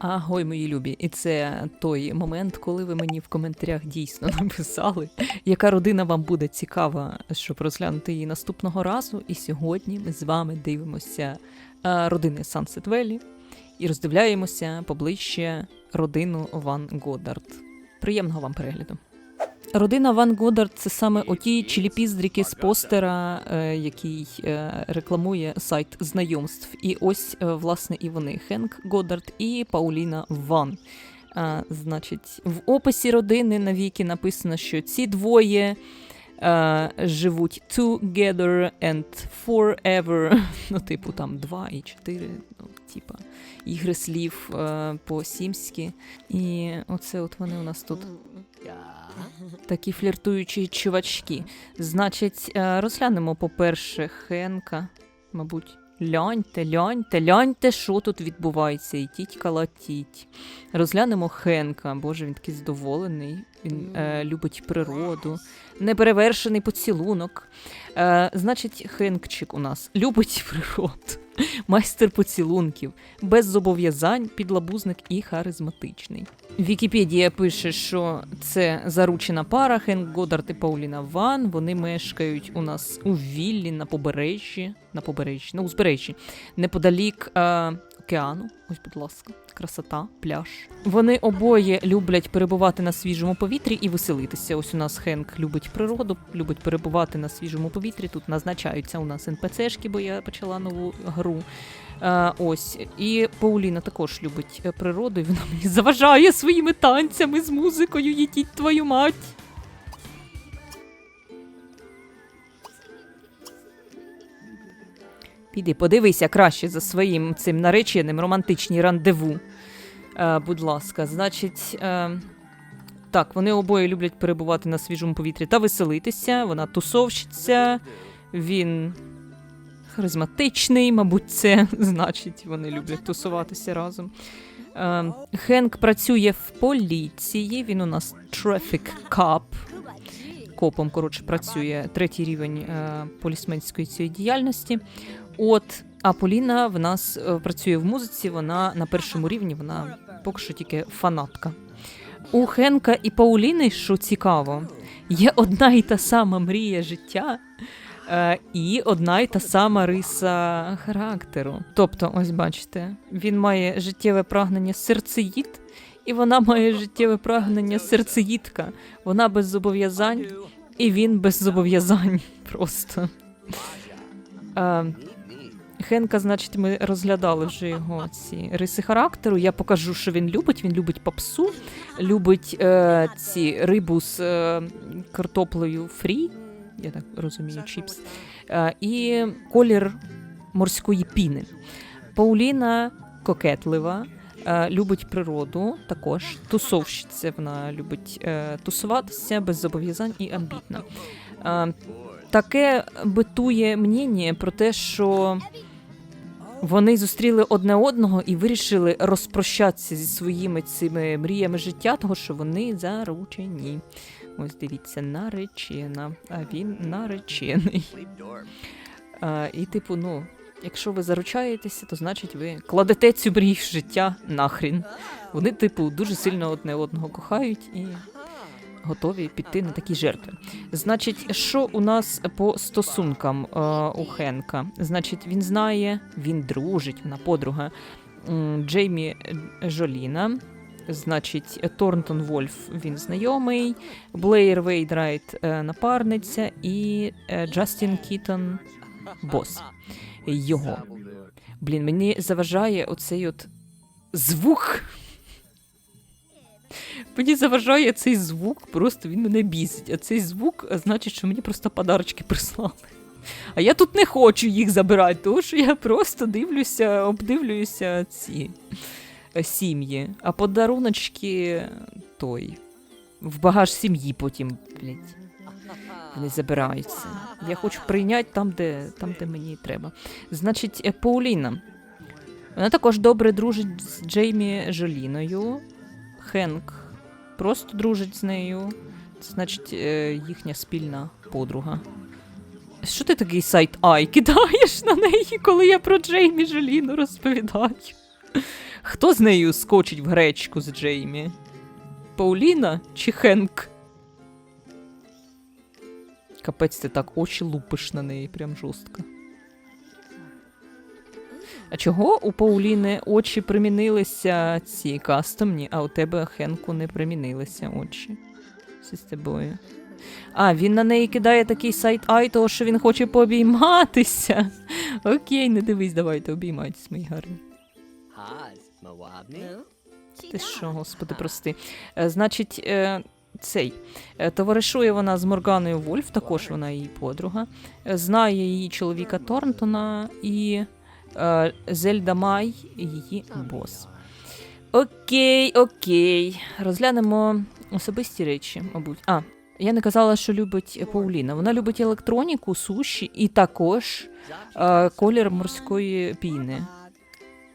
Агой, мої любі, і це той момент, коли ви мені в коментарях дійсно написали, яка родина вам буде цікава, щоб розглянути її наступного разу. І сьогодні ми з вами дивимося е, родини Sunset Valley і роздивляємося поближче родину Ван Годард. Приємного вам перегляду. Родина Ван Годдард це саме оті чіліпіздріки з постера, е, який е, рекламує сайт знайомств. І ось, е, власне, і вони Хенк Годдард і Пауліна Ван. А, значить, в описі родини навіки написано, що ці двоє живуть together and forever. Ну, типу, там два і чотири, ну, типа, ігри слів е, по-сімськи. І оце от вони у нас тут такі фліртуючі чувачки. Значить, е, розглянемо, по-перше, Хенка. Мабуть, ляньте, ляньте, ляньте, що тут відбувається, і тіть калатіть. Розглянемо Хенка. Боже, він такий задоволений. Він е, любить природу, неперевершений поцілунок. Е, значить, Хенкчик у нас любить природу, майстер поцілунків, без зобов'язань, підлабузник і харизматичний. Вікіпедія пише, що це заручена пара Хенк Годдард і Пауліна Ван. Вони мешкають у нас у віллі на побережжі, на побережжі, на узбережжі, неподалік е, океану. Ось, будь ласка, красота, пляж. Вони обоє люблять перебувати на свіжому повітрі і веселитися. Ось у нас Хенк любить природу, любить перебувати на свіжому повітрі. Тут назначаються у нас НПЦшки, бо я почала нову гру. Е, ось. І Пауліна також любить е, природу, і вона мені заважає своїми танцями з музикою, їдіть твою мать. Піди, подивися краще за своїм цим нареченим романтичні рандеву. Е, будь ласка, значить. Е, так, вони обоє люблять перебувати на свіжому повітрі та веселитися. Вона тусовщиця, він харизматичний, мабуть, це значить, вони люблять тусуватися разом. Е, Хенк працює в поліції, він у нас traffic cop. Копом, коротше, працює третій рівень е, полісменської цієї діяльності. От, а Поліна в нас е, працює в музиці, вона на першому рівні, вона поки що тільки фанатка. У Хенка і Пауліни, що цікаво, є одна і та сама мрія життя. Е, і одна й та сама риса характеру. Тобто, ось бачите, він має життєве прагнення серцеїд, і вона має життєве прагнення серцеїдка. Вона без зобов'язань, і він без зобов'язань. Просто. Хенка, значить, ми розглядали вже його ці риси характеру. Я покажу, що він любить. Він любить попсу, любить е, ці рибу з е, картоплею фрі. Я так розумію, чіпс. Е, і колір морської піни. Пауліна кокетлива, е, любить природу, також тусовщиця. Вона любить е, тусуватися без зобов'язань і амбітна. Е, таке битує мнення про те, що вони зустріли одне одного і вирішили розпрощатися зі своїми цими мріями життя, того що вони заручені. Ось дивіться, наречена, а він наречений. А, і, типу, ну, якщо ви заручаєтеся, то значить ви кладете цю мрію життя нахрін. Вони, типу, дуже сильно одне одного кохають і готові піти на такі жертви. Значить, що у нас по стосункам е, у Хенка? Значить, він знає, він дружить, вона подруга Джеймі Жоліна. Значить, Торнтон Вольф він знайомий, Блеєр Вейдрайт е, напарниця і е, Джастін Кітон бос його. Блін, мені заважає оцей от звук. Мені заважає цей звук, просто він мене бісить. А цей звук значить, що мені просто подарочки прислали. А я тут не хочу їх забирати, тому що я просто дивлюся, обдивлююся ці е, сім'ї. А подаруночки той. В багаж сім'ї потім, блядь, вони забираються. Я хочу прийняти там, де, там, де мені треба. Значить, е, Пауліна. Вона також добре дружить з Джеймі Жоліною. Хенк просто дружить з нею. Це значить е, їхня спільна подруга. Що ти такий сайт Ай кидаєш на неї, коли я про Джеймі Жоліну розповідаю? Хто з нею скочить в гречку з Джеймі? Пауліна чи Хенк? Капець, ти так очі лупиш на неї, прям жорстко. А чого у Пауліни очі примінилися ці кастомні, а у тебе Хенку не примінилися очі? Все з тобою. А, він на неї кидає такий сайт ай, того що він хоче пообійматися. Окей, не дивись, давайте обіймайтесь, мої гарні. Ти що, господи, прости. Е, значить, е, цей е, товаришує вона з Морганою Вольф, також вона її подруга. Е, знає її чоловіка Торнтона і Зельда Май, її бос. Окей, окей. Розглянемо особисті речі, мабуть. А, я не казала, що любить Пауліна. Вона любить електроніку, суші і також е, колір морської піни.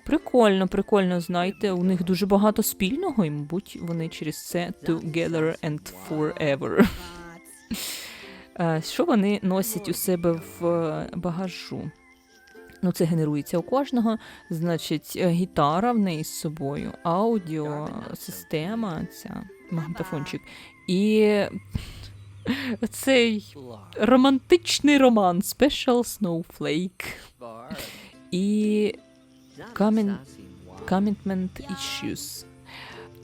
Прикольно, прикольно, знаєте, у них дуже багато спільного, і, мабуть, вони через це together and forever. Е, Що вони носять у себе в е, багажу? Ну, це генерується у кожного. Значить, е, гітара в неї з собою, аудіосистема, ця магнітофончик. І цей романтичний роман Special Snowflake. І Commitment Issues.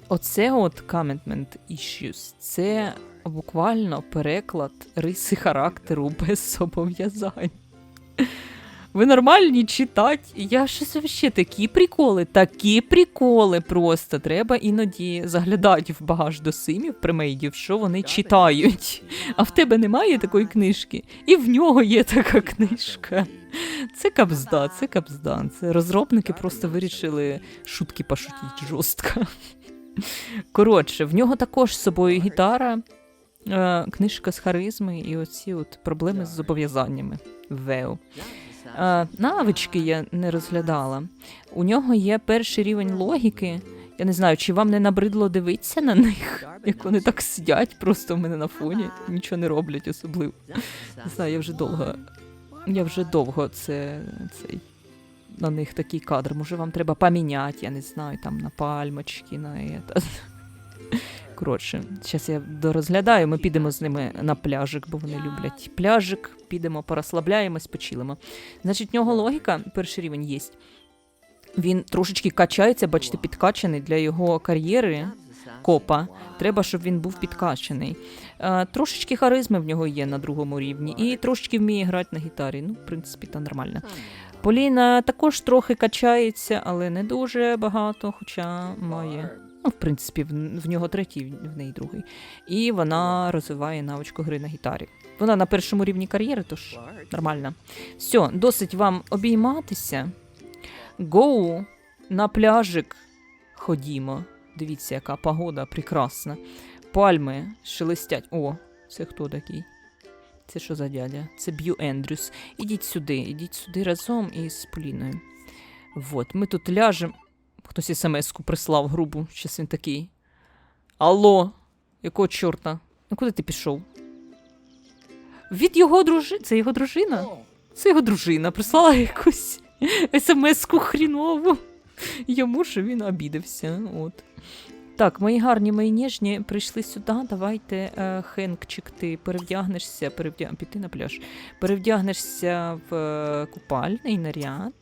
Оце от Commitment Issues це буквально переклад риси характеру без зобов'язань. Ви нормальні читать? Я щось вообще такі приколи, такі приколи просто. Треба іноді заглядати в багаж до симів примейдів, що вони читають. А в тебе немає такої книжки, і в нього є така книжка. Це капзда, це капзда. Це розробники просто вирішили шутки пошутіть жорстко. Коротше, в нього також з собою гітара, е, книжка з харизми і оці от проблеми з зобов'язаннями. Вео. Е, навички я не розглядала. У нього є перший рівень логіки. Я не знаю, чи вам не набридло дивитися на них, як вони так сидять просто в мене на фоні, нічого не роблять особливо. Не знаю, я вже довго. Я вже довго це цей. На них такий кадр. Може, вам треба поміняти, я не знаю, там на пальмочки, на это. Коротше, зараз я дорозглядаю, ми підемо з ними на пляжик, бо вони люблять пляжик. Підемо, порозслабляємось, почилимо. Значить, в нього логіка, перший рівень є. Він трошечки качається, бачите, підкачаний для його кар'єри копа. Треба, щоб він був підкачаний. Е, трошечки харизми в нього є на другому рівні, і трошечки вміє грати на гітарі. Ну, в принципі, то нормально. Поліна також трохи качається, але не дуже багато, хоча має. Ну, в принципі, в, нього третій, в неї другий. І вона розвиває навичку гри на гітарі. Вона на першому рівні кар'єри, тож нормально. Все, досить вам обійматися. Гоу на пляжик ходімо. Дивіться, яка погода прекрасна. Пальми шелестять. О, це хто такий? Це що за дядя? Це Б'ю Ендрюс. Ідіть сюди, ідіть сюди разом із Поліною. Вот, ми тут ляжемо. Хтось смс-ку прислав грубу, щас він такий. Алло, якого чорта? Ну куди ти пішов? Від його дружини. Це його дружина? Це його дружина прислала якусь смс-ку хрінову. Йому що він обідався. От. Так, мої гарні, мої ніжні прийшли сюди. Давайте, е, Хенкчик, ти перевдягнешся, перевдя... піти на пляж. Перевдягнешся в е, купальний наряд.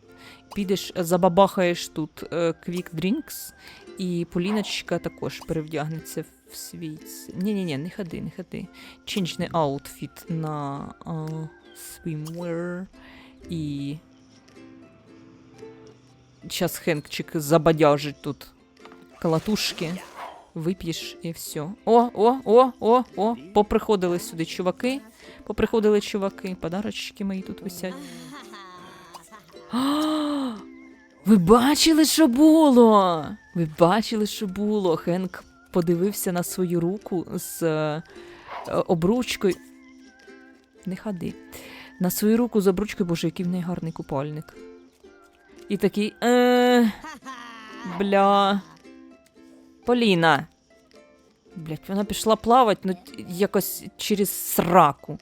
Підеш, забабахаєш тут е, Quick Drinks, і Поліночка також перевдягнеться в свій. Ні-ні-ні, не ходи, не ходи. Change the на е, swimwear і. Зараз Хенкчик забадяжить тут калатушки. Вип'єш і все. О, о, о, о, о. Поприходили сюди чуваки. Поприходили чуваки. Подарочки мої тут висять. Ви бачили, що було? Ви бачили, що було? Хенк подивився на свою руку з е, обручкою. Не ходи. На свою руку з обручкою, боже, який в неї гарний купальник. І такий. Е, бля. Поліна. Блять, вона пішла плавати, ну якось через сраку.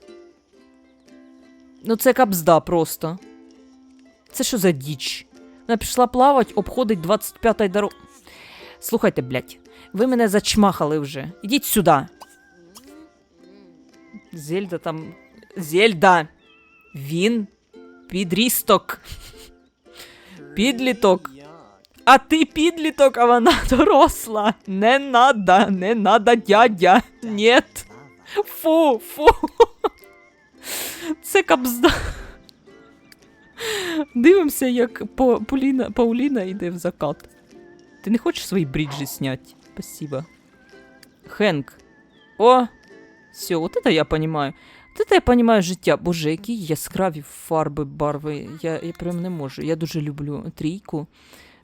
Ну, це кабзда просто. Це що за діч? Вона пішла плавати, обходить 25-й дорогу. Слухайте, блядь, ви мене зачмахали вже. Ідіть сюди. Зельда там. Зельда! Він підрісток. Підліток. А ти підліток, а вона доросла. Не надо, не надо, дядя. Нет. Фу, фу. Це кабзда. Дивимося, як По- Пауліна йде в закат. Ти не хочеш свої бріджі снять? Спасибо. Хенк. О! Все, от это я понимаю. От это я понимаю життя. Боже, які яскраві фарби, барви. Я, я прям не можу. Я дуже люблю трійку.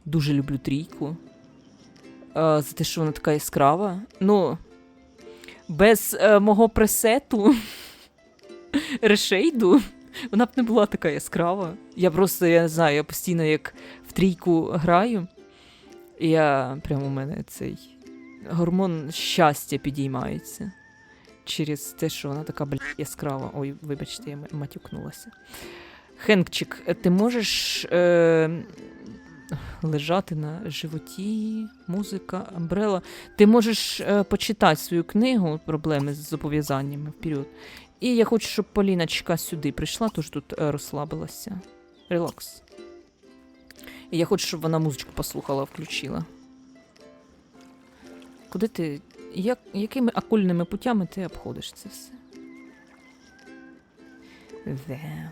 Дуже люблю трійку. А, за те, що вона така яскрава. Ну, без е, мого пресету решейду, вона б не була така яскрава. Я просто, я не знаю, я постійно як в трійку граю. І я прямо у мене цей гормон щастя підіймається. Через те, що вона така бля, яскрава. Ой, вибачте, я матюкнулася. Хенкчик, ти можеш е, лежати на животі, музика, амбрела. Ти можеш е, почитати свою книгу проблеми з зобов'язаннями вперед. І я хочу, щоб Поліночка сюди прийшла, тож тут е, розслабилася. Релакс. І я хочу, щоб вона музичку послухала, включила. Куди ти. Як, якими окольними путями ти обходиш це все? Вау.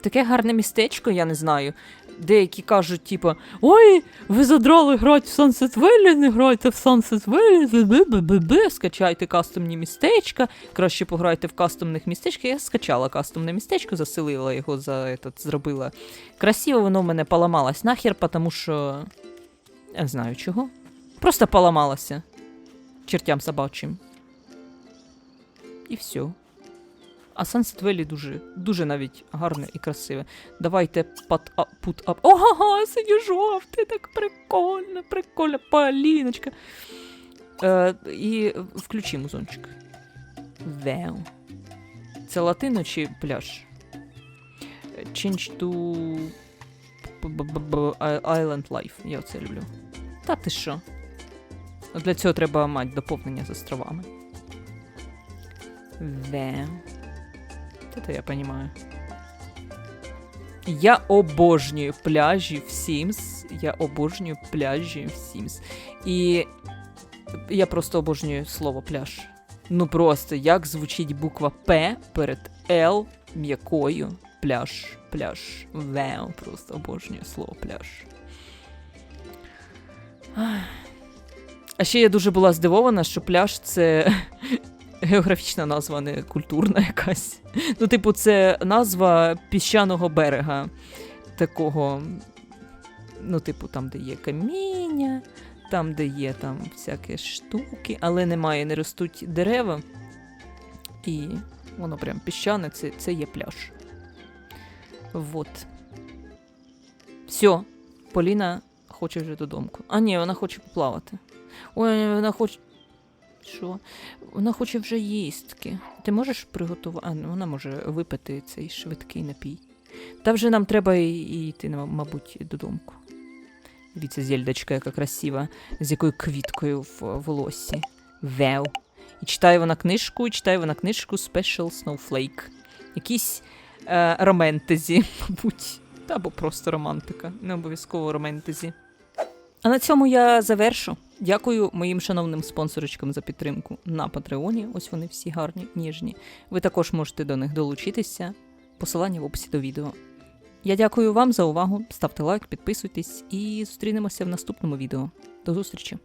Таке гарне містечко, я не знаю. Деякі кажуть, типу, ой, ви задрали грати в Sunset Valley, не грайте в Sunset Valley, бе-бе-бе-бе, скачайте кастомні містечка, краще пограйте в кастомних містечках. Я скачала кастомне містечко, заселила його за этот, зробила. Красиво воно в мене поламалось нахер, тому що. Я не знаю чого. Просто поламалося. Чертям собачим. І все. А Sunset Valley дуже, дуже навіть гарне і красиве. Давайте up. Ого, синьо жовте, так прикольно, прикольно, Поліночка. Е, і включи музончик. Веу. Це латино чи пляж? Change to Island Life. Я оце люблю. Та ти що? Для цього треба мати доповнення з островами. Веу. Это я понимаю. Я обожнюю пляжі в Sims. Я обожнюю пляжі в Sims. І я просто обожнюю слово пляж. Ну просто як звучить буква П перед Л м'якою. Пляж, пляж. Вау, просто обожнюю слово пляж. А ще я дуже була здивована, що пляж це географічна назва, не культурна якась. Ну, типу, це назва піщаного берега. Такого. Ну, типу, там, де є каміння, там, де є там всякі штуки, але немає, не ростуть дерева. І воно прям піщане, це, це є пляж. Вот. Все. Поліна хоче вже додому. А ні, вона хоче поплавати. Ой, вона хоче. Що? Вона хоче вже їстки. Ти можеш приготувати. А, ну вона може випити цей швидкий напій. Та вже нам треба і, йти, мабуть, додому. Дивіться, зельдочка, яка красива, з якою квіткою в волоссі. Веу. І читає вона книжку, і читає вона книжку Special Snowflake. Якісь е, романтезі, мабуть. Та або просто романтика, не обов'язково романтезі. А на цьому я завершу. Дякую моїм шановним спонсорочкам за підтримку на Патреоні. Ось вони всі гарні, ніжні. Ви також можете до них долучитися. Посилання в описі до відео. Я дякую вам за увагу. Ставте лайк, підписуйтесь і зустрінемося в наступному відео. До зустрічі!